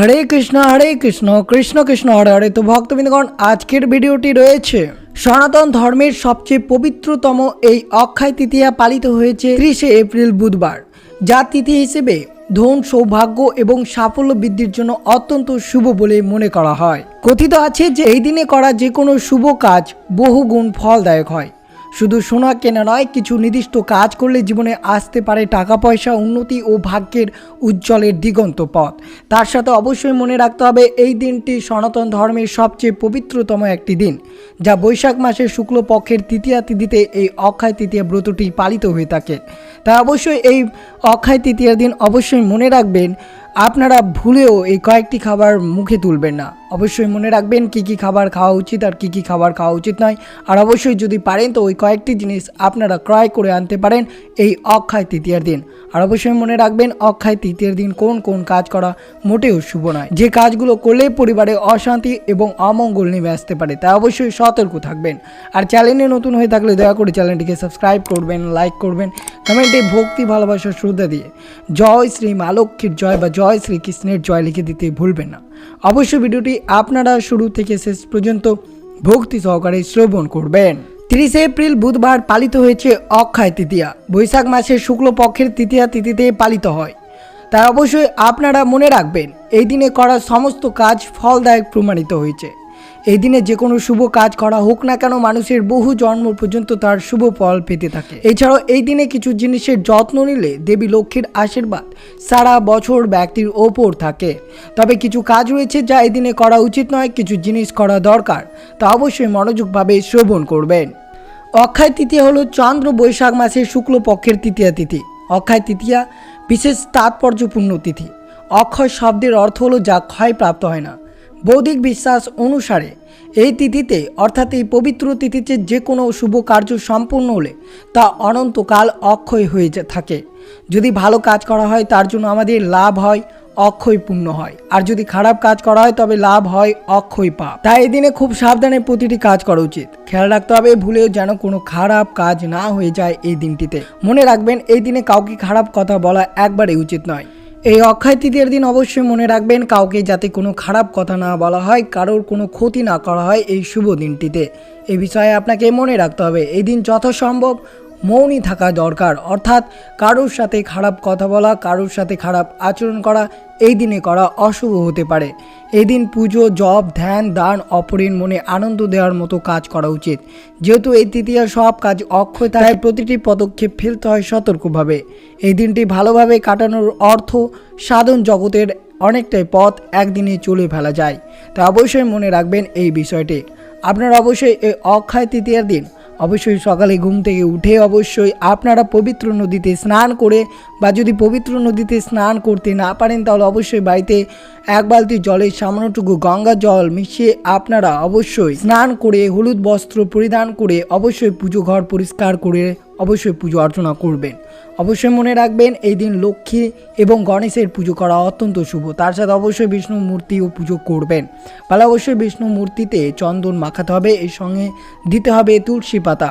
হরে কৃষ্ণ হরে কৃষ্ণ কৃষ্ণ কৃষ্ণ, হরে হরে। তো ভক্তবৃন্দগণ, আজকের ভিডিওটি রয়েছে। সনাতন ধর্মের সবচেয়ে পবিত্রতম এই অক্ষয় তৃতীয়া পালিত হয়েছে ত্রিশে এপ্রিল বুধবার। যা তিথি হিসেবে ধন, সৌভাগ্য এবং সাফল্য বৃদ্ধির জন্য অত্যন্ত শুভ বলে মনে করা হয়। কথিত আছে যে এই দিনে করা যে কোনো শুভ কাজ বহুগুণ ফলদায়ক হয়। শুধু সোনা কেনা নয়, কিছু নির্দিষ্ট কাজ করলে জীবনে আসতে পারে টাকা পয়সা, উন্নতি ও ভাগ্যের উজ্জ্বলের দিগন্ত পথ। তার সাথে অবশ্যই মনে রাখতে হবে, এই দিনটি সনাতন ধর্মের সবচেয়ে পবিত্রতম একটি দিন, যা বৈশাখ মাসের শুক্লপক্ষের তৃতীয়া তিথিতে এই অক্ষয় তৃতীয়া ব্রতটি পালিত হয়ে থাকে। তাই অবশ্যই এই অক্ষয় তৃতীয়ার দিন অবশ্যই মনে রাখবেন, আপনারা ভুলেও এই কয়েকটি খাবার মুখে তুলবেন না। অবশ্যই মনে রাখবেন কি কি খাবার খাওয়া উচিত আর কি কি খাবার খাওয়া উচিত নয়। আর অবশ্যই যদি পারেন, তো ওই কয়েকটি জিনিস আপনারা ক্রয় করে আনতে পারেন এই অক্ষয় তৃতীয়ার দিন। আর অবশ্যই মনে রাখবেন, অক্ষয় তৃতীয়ার দিন কোন কোন কাজ করা মোটেও শুভ নয়। যে কাজগুলো করলে পরিবারে অশান্তি এবং অমঙ্গল নেমে আসতে পারে তাই অবশ্যই সতর্ক থাকবেন। আর চ্যানেলে নতুন হয়ে থাকলে দয়া করে চ্যানেলটিকে সাবস্ক্রাইব করবেন, লাইক করবেন, কমেন্টে ভক্তি, ভালোবাসা, শ্রদ্ধা দিয়ে জয় শ্রী মা লক্ষ্মীর জয় বা জয় শ্রীকৃষ্ণের জয় লিখে দিতে ভুলবেন না। অবশ্যই ভিডিওটি আপনারা শুরু থেকে শেষ পর্যন্ত ভক্তি সহকারে শ্রবণ করবেন। তিরিশে এপ্রিল বুধবার পালিত হয়েছে অক্ষয় তৃতীয়া। বৈশাখ মাসের শুক্লপক্ষের তৃতীয়া তিথিতে পালিত হয়। তাই অবশ্যই আপনারা মনে রাখবেন, এই দিনে করা সমস্ত কাজ ফলদায়ক প্রমাণিত হয়েছে। এই দিনে যে কোনো শুভ কাজ করা হোক না কেন মানুষের বহু জন্ম পর্যন্ত তার শুভ ফল পেতে থাকে। এছাড়াও এই দিনে কিছু জিনিসের যত্ন নিলে দেবী লক্ষ্মীর আশীর্বাদ সারা বছর ব্যক্তির ওপর থাকে। তবে কিছু কাজ রয়েছে যা এই দিনে করা উচিত নয়, কিছু জিনিস করা দরকার। তা অবশ্যই মনোযোগভাবে শ্রবণ করবেন। অক্ষয় তৃতীয়া হলো চন্দ্র বৈশাখ মাসের শুক্লপক্ষের তৃতীয়া তিথি। অক্ষয় তৃতীয়া বিশেষ তাৎপর্যপূর্ণ তিথি। অক্ষয় শব্দের অর্থ হলো যা ক্ষয় প্রাপ্ত হয় না। বৌদ্ধিক বিশ্বাস অনুসারে এই তিথিতে, অর্থাৎ এই পবিত্র তিথিতে যে কোনো শুভ কার্য সম্পূর্ণ হলে তা অনন্তকাল অক্ষয় হয়ে থাকে। যদি ভালো কাজ করা হয়, তার জন্য আমাদের লাভ হয়, অক্ষয় পূর্ণ হয়। আর যদি খারাপ কাজ করা হয়, তবে লাভ হয় অক্ষয় পাপ। তাই এই দিনে খুব সাবধানে প্রতিটি কাজ করা উচিত। খেয়াল রাখতে হবে, ভুলেও যেন কোনো খারাপ কাজ না হয়ে যায় এই দিনটিতে। মনে রাখবেন, এই দিনে কাউকে খারাপ কথা বলা একবারে উচিত নয়। এই অক্ষয় তৃতীয়ার দিন অবশ্যই মনে রাখবেন, কাউকে যাতে কোনো খারাপ কথা না বলা হয়, কারোর কোনো ক্ষতি না করা হয় এই শুভ দিনটিতে। এ বিষয়ে আপনাকে মনে রাখতে হবে। এই দিন যথাসম্ভব মৌনী থাকা দরকার। অর্থাৎ কারোর সাথে খারাপ কথা বলা কারোর সাথে খারাপ আচরণ করা এই দিনে করা অশুভ হতে পারে। এই দিন পুজো জপ ধ্যান দান অপরের মনে আনন্দ দেওয়ার মতো কাজ করা উচিত। যেহেতু এই তৃতীয় সব কাজ অক্ষয় তাই প্রতিটি পদক্ষেপ ফেলতে হয় সতর্কভাবে। এই দিনটি ভালোভাবে কাটানোর অর্থ সাধন জগতের অনেকটাই পথ একদিনে চলে ফেলা যায়। তাই অবশ্যই মনে রাখবেন এই বিষয়টি। আপনারা অবশ্যই এই অক্ষয় তৃতীয়ার দিন অবশ্যই সকালে ঘুম থেকে উঠে অবশ্যই আপনারা পবিত্র নদীতে স্নান করে বা যদি পবিত্র নদীতে স্নান করতে না পারেন, তাহলে অবশ্যই বাড়িতে এক বালতি জলের সামান্যটুকু গঙ্গা জল মিশিয়ে আপনারা অবশ্যই স্নান করে হলুদ বস্ত্র পরিধান করে অবশ্যই পুজো ঘর পরিষ্কার করে অবশ্যই পুজো অর্চনা করবেন। অবশ্যই মনে রাখবেন, এই দিন লক্ষ্মী এবং গণেশের পুজো করা অত্যন্ত শুভ। তার সাথে অবশ্যই বিষ্ণু মূর্তিও পুজো করবেন। পালা অবশ্যই বিষ্ণু মূর্তিতে চন্দন মাখাতে হবে, এর সঙ্গে দিতে হবে তুলসী পাতা।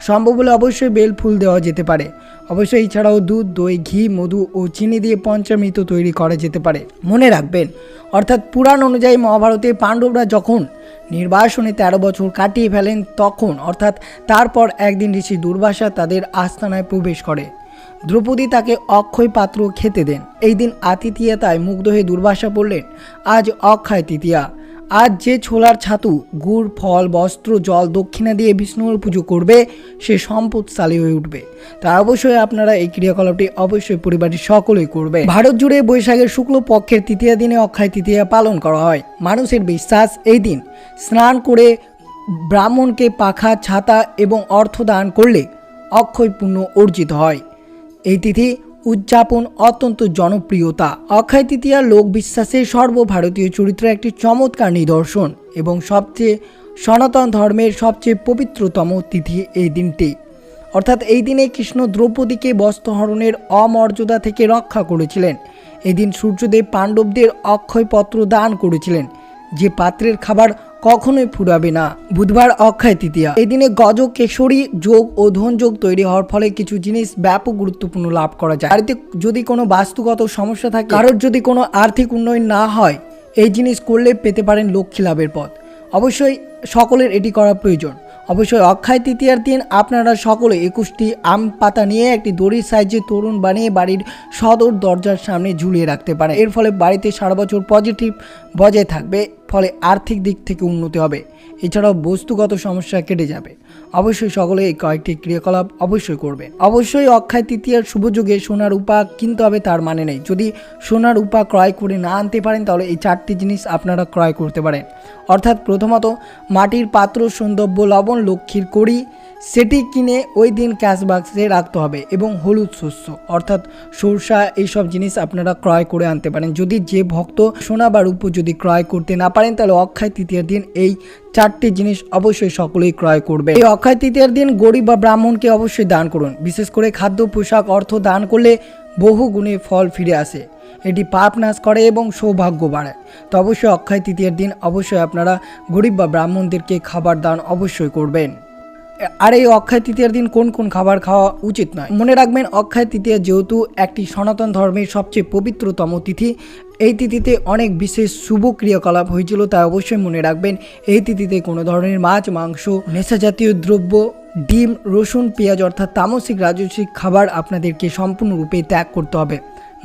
সম্ভব হলে অবশ্যই বেল ফুল দেওয়া যেতে পারে। অবশ্যই এছাড়াও দুধ, দই, ঘি, মধু ও চিনি দিয়ে পঞ্চামৃত তৈরি করা যেতে পারে। মনে রাখবেন, অর্থাৎ পুরাণ অনুযায়ী মহাভারতে পাণ্ডবরা যখন নির্বাসনে তেরো বছর কাটিয়ে ফেলেন তখন, অর্থাৎ তারপর একদিন ঋষি দুর্বাসা তাদের আস্তানায় প্রবেশ করে। দ্রৌপদী তাকে অক্ষয় পাত্র খেতে দেন। এই দিন আতিথিয়তায় মুগ্ধ হয়ে দুর্বাসা বললেন, আজ অক্ষয় তৃতীয়া। আজ যে ছোলার ছাতু, গুড়, ফল, বস্ত্র, জল দক্ষিণা দিয়ে বিষ্ণুর পুজো করবে, সে সম্পদশালী হয়ে উঠবে। তা অবশ্যই আপনারা এই ক্রিয়াকলাপটি অবশ্যই পরিবারের সকলেই করবে। ভারত জুড়ে বৈশাখের শুক্ল পক্ষের তৃতীয় দিনে অক্ষয় তৃতীয়া পালন করা হয়। মানুষের বিশ্বাস এই দিন, স্নান করে ব্রাহ্মণকে পাখা, ছাতা এবং অর্থ দান করলে অক্ষয় পুণ্য অর্জিত হয়। এই তিথি উদযাপন অত্যন্ত জনপ্রিয়তা। অক্ষয় তৃতীয়া লোক বিশ্বাসের সর্বভারতীয় চরিত্রের একটি চমৎকার নিদর্শন এবং সবচেয়ে সনাতন ধর্মের সবচেয়ে পবিত্রতম তিথি এই দিনটি। অর্থাৎ এই দিনে কৃষ্ণ দ্রৌপদীকে বস্ত্রহরণের অমর্যাদা থেকে রক্ষা করেছিলেন। এদিন সূর্যদেব পাণ্ডবদের অক্ষয়পত্র দান করেছিলেন। যে পাত্রের খাবার কখনোই ফুরাবে না। বুধবার অক্ষয় তৃতীয়া। এই দিনে গজ কেশরী যোগ ও ধন যোগ তৈরি হওয়ার ফলে কিছু জিনিস ব্যাপক গুরুত্বপূর্ণ লাভ করা যায়। বাড়িতে যদি কোনো বাস্তুগত সমস্যা থাকে, কারোর যদি কোনো আর্থিক উন্নয়ন না হয়, এই জিনিস করলে পেতে পারেন লক্ষ্মী লাভের পথ। অবশ্যই সকলের এটি করা প্রয়োজন। অবশ্যই অক্ষয় তৃতীয়ার দিন আপনারা সকলে একুশটি আম পাতা নিয়ে একটি দড়ির সাহায্যে তরুণ বানিয়ে বাড়ির সদর দরজার সামনে ঝুলিয়ে রাখতে পারে এর ফলে বাড়িতে সারা বছর পজিটিভ বজায় থাকবে, ফলে আর্থিক দিক থেকে উন্নতি হবে। এছাড়াও বস্তুগত সমস্যা কেটে যাবে। অবশ্যই সকলে এই কয়েকটি ক্রিয়াকলাপ অবশ্যই করবে। অবশ্যই অক্ষয় তৃতীয়ার শুভ যুগে সোনার উপা কিনতে হবে, তার মানে নেই। যদি সোনার উপা ক্রয় করে না আনতে পারেন, তাহলে এই চারটি জিনিস আপনারা ক্রয় করতে পারেন। অর্থাৎ প্রথমত, মাটির পাত্র, সৌন্দর্য, লবণ, লক্ষ্মীর কড়ি সেটি কিনে ওই দিন ক্যাশ বাক্সে রাখতে হবে এবং হলুদ শস্য, অর্থাৎ সরষা এইসব জিনিস আপনারা ক্রয় করে আনতে পারেন। যদি যে ভক্ত সোনা বা রূপো যদি ক্রয় করতে না পারেন, তাহলে অক্ষয় তৃতীয়ার দিন এই চারটি জিনিস অবশ্যই সকলেই ক্রয় করবে। এই অক্ষয় তৃতীয়ার দিন গরিব বা ব্রাহ্মণকে অবশ্যই দান করুন। বিশেষ করে খাদ্য, পোশাক, অর্থ দান করলে বহু গুণে ফল ফিরে আসে। এটি পাপ নাশ করে এবং সৌভাগ্য বাড়ায়। তো অবশ্যই অক্ষয় তৃতীয়ার দিন অবশ্যই আপনারা গরিব বা ব্রাহ্মণদেরকে খাবার দান অবশ্যই করবেন। আর এই অক্ষয় তৃতীয়ার দিন কোন কোন খাবার খাওয়া উচিত নয়? মনে রাখবেন, অক্ষয় তৃতীয়া যেহেতু একটি সনাতন ধর্মের সবচেয়ে পবিত্রতম তিথি। এই তিথিতে অনেক বিশেষ শুভ ক্রিয়াকলাপ হয়েছিল, তাই অবশ্যই মনে রাখবেন, এই তিথিতে কোনো ধরনের মাছ, মাংস, নেশা জাতীয় দ্রব্য, ডিম, রসুন, পেঁয়াজ অর্থাৎ তামসিক রাজস্বিক খাবার আপনাদেরকে সম্পূর্ণরূপে ত্যাগ করতে হবে।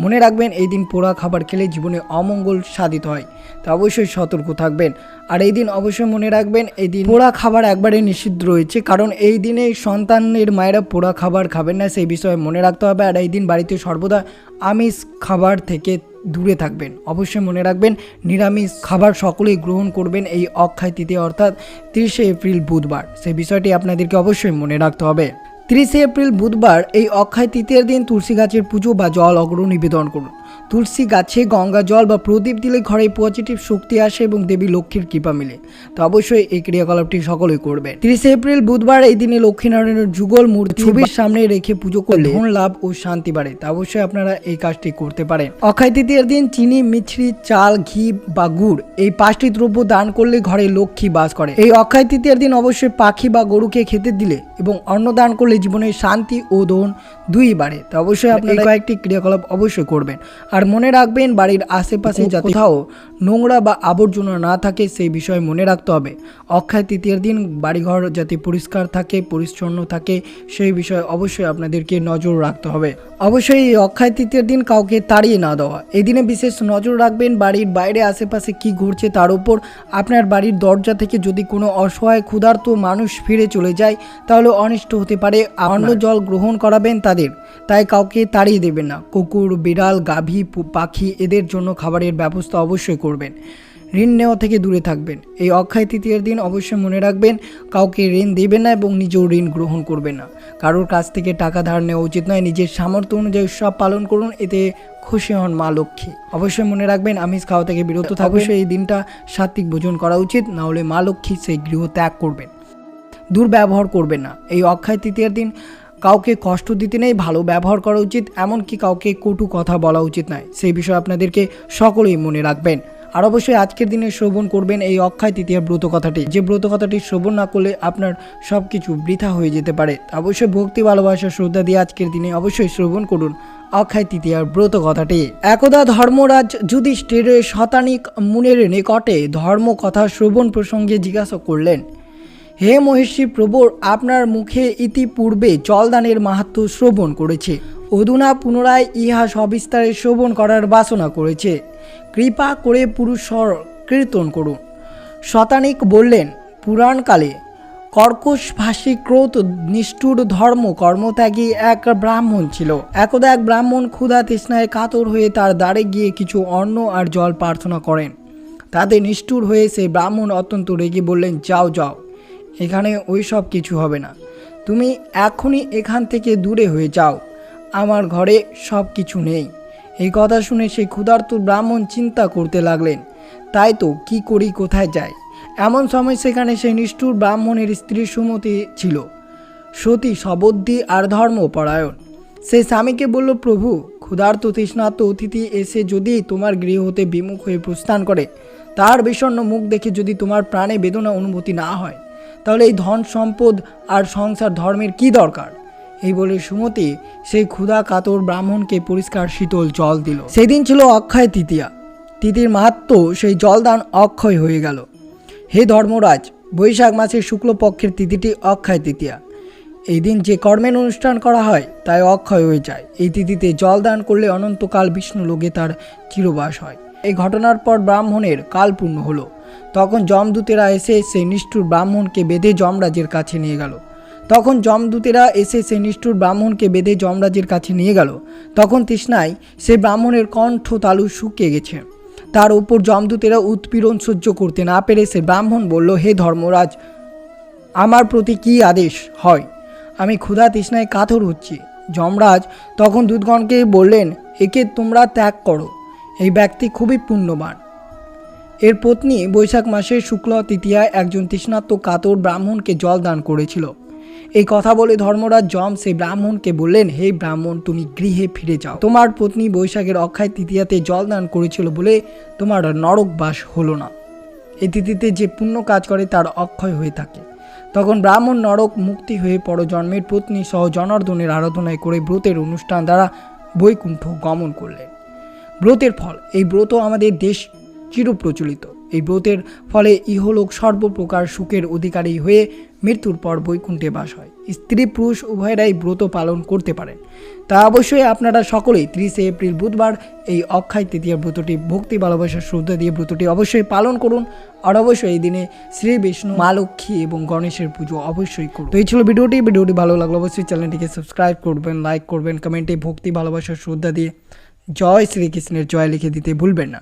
মনে রাখবেন, এই দিন পোড়া খাবার খেলে জীবনে অমঙ্গল সাধিত হয়, তা অবশ্যই সতর্ক থাকবেন। আর এই দিন অবশ্যই মনে রাখবেন, এই দিন পোড়া খাবার একবারে নিষিদ্ধ রয়েছে, কারণ এই দিনে সন্তানের মায়েরা পোড়া খাবার খাবেন না, সেই বিষয়ে মনে রাখতে হবে। আর এই দিন বাড়িতে সর্বদা আমিষ খাবার থেকে দূরে থাকবেন। অবশ্যই মনে রাখবেন, নিরামিষ খাবার সকলেই গ্রহণ করবেন এই অক্ষয় তৃতীয় অর্থাৎ তিরিশে এপ্রিল বুধবার। সেই বিষয়টি আপনাদেরকে অবশ্যই মনে রাখতে হবে। তিরিশে এপ্রিল বুধবার এই অক্ষয় তৃতীয় দিন তুলসী গাছের পুজো বা জল অগ্র নিবেদন করুন। তুলসী গাছে গঙ্গা জল বা প্রদীপ দিলে ঘরে পজিটিভ শক্তি আসে এবং দেবী লক্ষ্মীর কৃপা মিলে। তো অবশ্যই এই ক্রিয়াকলাপটি সকলেই করবে। তিরিশে এপ্রিল বুধবার এই দিনে লক্ষ্মীনারায়ণের যুগল মূর্তি ছবির সামনে রেখে পুজো করলে ধন লাভ ও শান্তি বাড়ে। তা অবশ্যই আপনারা এই কাজটি করতে পারেন। অক্ষয় তৃতীয়ার দিন চিনি মিছরি চাল ঘি বা গুড় এই পাঁচটি দ্রব্য দান করলে ঘরে লক্ষ্মী বাস করে। এই অক্ষয় তৃতীয়ার দিন অবশ্যই পাখি বা গরুকে খেতে দিলে এবং অন্ন দান করলে জীবনে শান্তি ও দোন দুই বাড়ে। তা অবশ্যই আপনি এই কয়েকটি ক্রিয়াকলাপ অবশ্যই করবেন। আর মনে রাখবেন বাড়ির আশেপাশে যাতে কোথাও নোংরা বা আবর্জনা না থাকে সেই বিষয়ে মনে রাখতে হবে। অক্ষয় তৃতীয়ার দিন বাড়িঘর যাতে পরিষ্কার থাকে পরিচ্ছন্ন থাকে সেই বিষয়ে অবশ্যই আপনাদেরকে নজর রাখতে হবে। অবশ্যই এই অক্ষয় তৃতীয়ার দিন কাউকে তাড়িয়ে না দেওয়া। এই দিনে বিশেষ নজর রাখবেন বাড়ির বাইরে আশেপাশে কি ঘুরছে তার উপর। আপনার বাড়ির দরজা থেকে যদি কোনো অসহায় ক্ষুধার্ত মানুষ ফিরে চলে যায় তাহলে অনিষ্ট হতে পারে। অন্য জল গ্রহণ করাবেন তাদের। তাই কাউকে তাড়িয়ে দেবেন না। কুকুর বিড়াল গাভী পাখি এদের জন্য খাবারের ব্যবস্থা অবশ্যই করবেন। ঋণ নেওয়া থেকে দূরে থাকবেন। এই অক্ষয় তৃতীয়ার দিন অবশ্যই মনে রাখবেন, কাউকে ঋণ দেবেন না এবং নিজেও ঋণ গ্রহণ করবেন না। কারোর কাছ থেকে টাকা ধার নেওয়া উচিত নয়, নিজের সামর্থ্য অনুযায়ী উৎসব পালন করুন, এতে খুশি হন মা লক্ষ্মী। অবশ্যই মনে রাখবেন, আমিষ খাওয়া থেকে বিরত থাকবে অবশ্যই এই দিনটা সাত্বিক ভোজন করা উচিত, না হলে মা লক্ষ্মী সেই গৃহ ত্যাগ করবেন। দুর্ব্যবহার করবেন না। এই অক্ষয় তৃতীয়ার দিন কাউকে কষ্ট দিতে নেই, ভালো ব্যবহার করা উচিত, এমনকি কাউকে কটু কথা বলা উচিত নয়। সেই বিষয়ে আপনাদেরকে সকলেই মনে রাখবেন। আর অবশ্যই আজকের দিনে শ্রবণ করবেন এই অক্ষয় তৃতীয়ার ব্রত কথাটি। যে ব্রত কথাটি শ্রবণ না করলে আপনার সব কিছু বৃথা হয়ে যেতে পারে। অবশ্যই ভক্তি, ভালোবাসা, শ্রদ্ধা দিয়ে আজকের দিনে অবশ্যই শ্রবণ করুন অক্ষয় তৃতীয়ার ব্রত কথাটি। একদা ধর্মরাজ যুধিষ্ঠির শতানিক মুনের নিকটে ধর্ম কথা শ্রবণ প্রসঙ্গে জিজ্ঞাসা করলেন হে মহিষী প্রবর আপনার মুখে ইতিপূর্বে জলদানের মাহাত্ম শ্রবণ করেছে। অধুনা পুনরায় ইহা সবিস্তারে শ্রবণ করার বাসনা করেছে। কৃপা করে পুরুষর কীর্তন করুন। শতানিক বললেন, পুরাণকালে কর্কশ ভাষী ক্রোধ নিষ্ঠুর ধর্ম কর্মত্যাগী এক ব্রাহ্মণ ছিল। একদা এক ব্রাহ্মণ ক্ষুধা তৃষ্ণায় কাতর হয়ে তার দ্বারে গিয়ে কিছু অন্ন আর জল প্রার্থনা করেন। তাতে নিষ্ঠুর হয়ে সেই ব্রাহ্মণ অত্যন্ত রেগে বললেন, যাও যাও। এখানে ওই সব কিছু হবে না। তুমি এখনই এখান থেকে দূরে হয়ে যাও। আমার ঘরে সব কিছু নেই। এই কথা শুনে সেই ক্ষুধার্ত ব্রাহ্মণ চিন্তা করতে লাগলেন, তাই তো, কি করি, কোথায় যাই? এমন সময় সেখানে সেই নিষ্ঠুর ব্রাহ্মণের স্ত্রী সুমতি ছিল। সতী সবদ্ধি আর ধর্মপরায়ণ। সে স্বামীকে বলল, প্রভু, ক্ষুধার্ত তৃষ্ণার্ত অতিথি এসে যদি তোমার গৃহ হতে বিমুখ হয়ে প্রস্থান করে, তার বিষণ্ণ মুখ দেখে যদি তোমার প্রাণে বেদনা অনুভূতি না হয় তাহলে এই ধন সম্পদ আর সংসার ধর্মের কি দরকার? এই বলে সুমতি সেই ক্ষুধা কাতর ব্রাহ্মণকে পরিষ্কার শীতল জল দিল। সেদিন ছিল অক্ষয় তৃতীয়া। তিথির মাহাত্ম সেই জলদান অক্ষয় হয়ে গেল। হে ধর্মরাজ, বৈশাখ মাসের শুক্লপক্ষের তিথিটি অক্ষয় তৃতীয়া। এই দিন যে কর্মের অনুষ্ঠান করা হয়, তাই অক্ষয় হয়ে যায়। এই তিথিতে জল দান করলে অনন্তকাল বিষ্ণু লোকে তার চিরবাস হয়। এই ঘটনার পর ব্রাহ্মণের কাল পূর্ণ হলো। তখন যমদূতেরা এসে সেই নিষ্ঠুর ব্রাহ্মণকে বেঁধে যমরাজের কাছে নিয়ে গেল। তখন যমদূতেরা এসে সেই নিষ্ঠুর ব্রাহ্মণকে বেঁধে যমরাজের কাছে নিয়ে গেল। তখন তৃষ্ণায় সে ব্রাহ্মণের কণ্ঠ তালু শুকিয়ে গেছে। তার উপর যমদূতেরা উৎপীড়ন সহ্য করতে না পেরে সে ব্রাহ্মণ বলল, হে ধর্মরাজ, আমার প্রতি কি আদেশ? হয়। আমি ক্ষুধা তৃষ্ণায় কাতর হচ্ছি। যমরাজ তখন দুধগণকে বললেন, একে তোমরা ত্যাগ করো। এই ব্যক্তি খুবই পুণ্যবান। এর পত্নী বৈশাখ মাসের শুক্ল তৃতীয়ায় একজন তৃষ্ণাত্ম কাতর ব্রাহ্মণকে জল দান করেছিল। এই কথা বলে ধর্মরাজ জম সেই ব্রাহ্মণকে বললেন, হে ব্রাহ্মণ, তুমি গৃহে ফিরে যাও। তোমার পত্নী বৈশাখের অক্ষয় তৃতীয়াতে জল দান করেছিল বলে তোমার নরক বাস হলো না। এই তিথিতে যে পুণ্য কাজ করে তার অক্ষয় হয়ে থাকে। তখন ব্রাহ্মণ নরক মুক্তি হয়ে পরজন্মের পত্নী সহ জনার্দনের আরাধনায় করে ব্রতের অনুষ্ঠান দ্বারা বৈকুণ্ঠ গমন করলেন। ব্রতের ফল, এই ব্রত আমাদের দেশ চিরপ্রচলিত। এই ব্রতের ফলে ইহলোক সর্বপ্রকার সুখের অধিকারী হয়ে মৃত্যুর পর বৈকুণ্ঠে বাস হয়। স্ত্রী পুরুষ উভয়েরাই ব্রত পালন করতে পারেন। তা অবশ্যই আপনারা সকলেই ত্রিশে এপ্রিল বুধবার এই অক্ষয় তৃতীয় ব্রতটি ভক্তি, ভালোবাসা, শ্রদ্ধা দিয়ে ব্রতটি অবশ্যই পালন করুন। আর অবশ্যই এই দিনে শ্রী বিষ্ণু, মা লক্ষ্মী এবং গণেশের পুজো অবশ্যই করুন। তো এই ছিল ভিডিওটি। ভিডিওটি ভালো লাগল অবশ্যই চ্যানেলটিকে সাবস্ক্রাইব করবেন, লাইক করবেন, কমেন্টে ভক্তি, ভালোবাসা, শ্রদ্ধা দিয়ে জয় শ্রীকৃষ্ণের জয় লিখে দিতে ভুলবেন না।